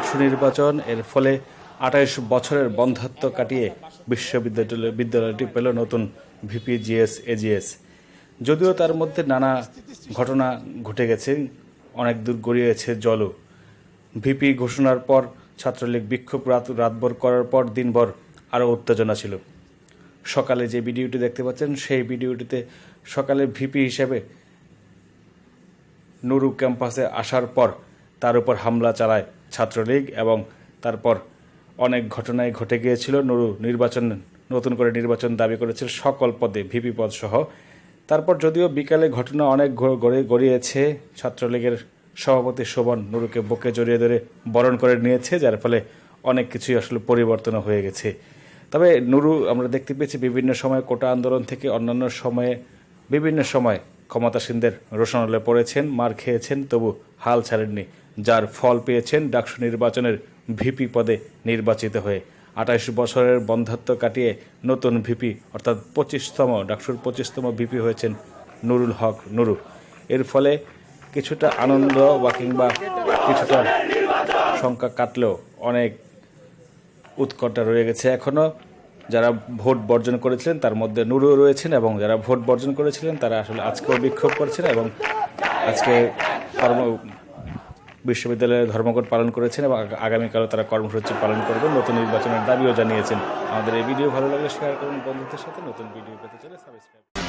ডাকসু নির্বাচন। এর ফলে আঠাইশ বছরের বন্ধাত্ব কাটিয়ে বিশ্ববিদ্যালয় বিদ্যালয়টি পেল নতুন ভিপি জিএস এজিএস। যদিও তার মধ্যে নানা ঘটনা ঘটে গেছে, অনেক দূর গড়িয়েছে জলও। ভিপি ঘোষণার পর ছাত্রলীগ বিক্ষোভ রাত রাতভর করার পর দিনভর আরও উত্তেজনা ছিল। সকালে যে ভিডিওটি দেখতে পাচ্ছেন, সেই ভিডিওটিতে সকালে ভিপি হিসেবে নুরু ক্যাম্পাসে আসার পর তার উপর হামলা চালায় ছাত্রলীগ এবং তারপর অনেক ঘটনাই ঘটে গিয়েছিল। নুরু নির্বাচন, নতুন করে নির্বাচন দাবি করেছিল সকল পদে, ভিপি পদ সহ। তারপর যদিও বিকালে ঘটনা অনেক গড়ে গড়িয়েছে, ছাত্রলীগের সভাপতি শোভন নুরুকে বুকে জড়িয়ে ধরে বরণ করে নিয়েছে, যার ফলে অনেক কিছুই আসলে পরিবর্তন হয়ে গেছে। তবে নুরু, আমরা দেখতে পেয়েছি বিভিন্ন সময় কোটা আন্দোলন থেকে অন্যান্য সময়ে বিভিন্ন সময় ক্ষমতাসীনদের রোশনলে পড়েছেন, মার খেয়েছেন, তবু হাল ছাড়েননি। যার ফল পেয়েছেন ডাকসু নির্বাচনের ভিপি পদে নির্বাচিত হয়ে। আঠাইশ বছরের বন্ধাত্ব কাটিয়ে নতুন ভিপি, অর্থাৎ পঁচিশতম, ডাকসুর পঁচিশতম ভিপি হয়েছেন নুরুল হক নুরু। এর ফলে কিছুটা আনন্দ বা কিংবা কিছুটা সংখ্যা কাটলেও অনেক উৎকণ্ঠা রয়ে গেছে এখনও যারা ভোট বর্জন করেছিলেন, তার মধ্যে নুরু রয়েছেন এবং যারা ভোট বর্জন করেছিলেন, তারা আসলে আজকেও বিক্ষোভ করছেন এবং আজকে কর্ম বিশ্ববিদ্যালয়ে ধর্মঘট পালন করেছেন এবং আগা- আগামীকালও তারা কর্মসূচি পালন করবেন। নতুন নির্বাচনের দাবিও জানিয়েছেন। আমাদের এই ভিডিও ভালো লাগলে শেয়ার করুন বন্ধুদের সাথে। নতুন ভিডিও পেতে চলে সাবস্ক্রাইব